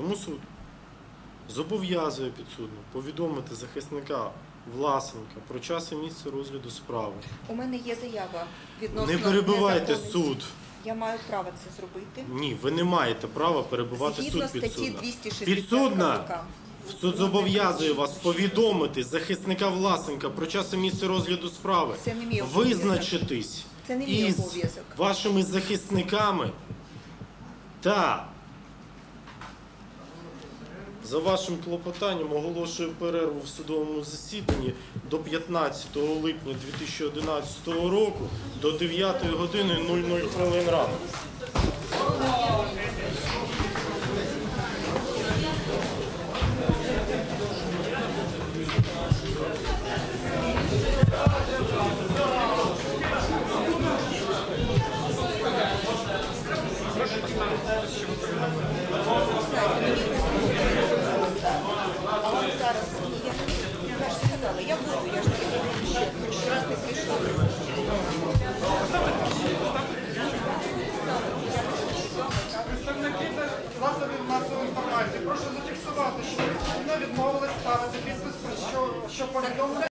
Тому суд зобов'язує підсудну повідомити захисника Власенка про час і місце розгляду справи. У мене є заява відносно Не перебивайте незаконності. суд. Я маю право це зробити. Ні, ви не маєте права перебувати Згідно суд статті підсудна. 260 Підсудна! КПК. Суд зобов'язує вас повідомити захисника Власенка про час і місце розгляду справи. Це не мій обов'язок. Визначитись Це не мій із обов'язок. вашими захисниками та за вашим клопотанням оголошую перерву в судовому засіданні до 15 липня 2011 року до 9 години 00 хвилин ранку. А от зараз ні, я, я ж сказала, я буду, я ж не буду ще раз не прийшла. Представники засобів масової інформації. Прошу зафіксувати, що не відмовились ставити підпис про що, що повідомлення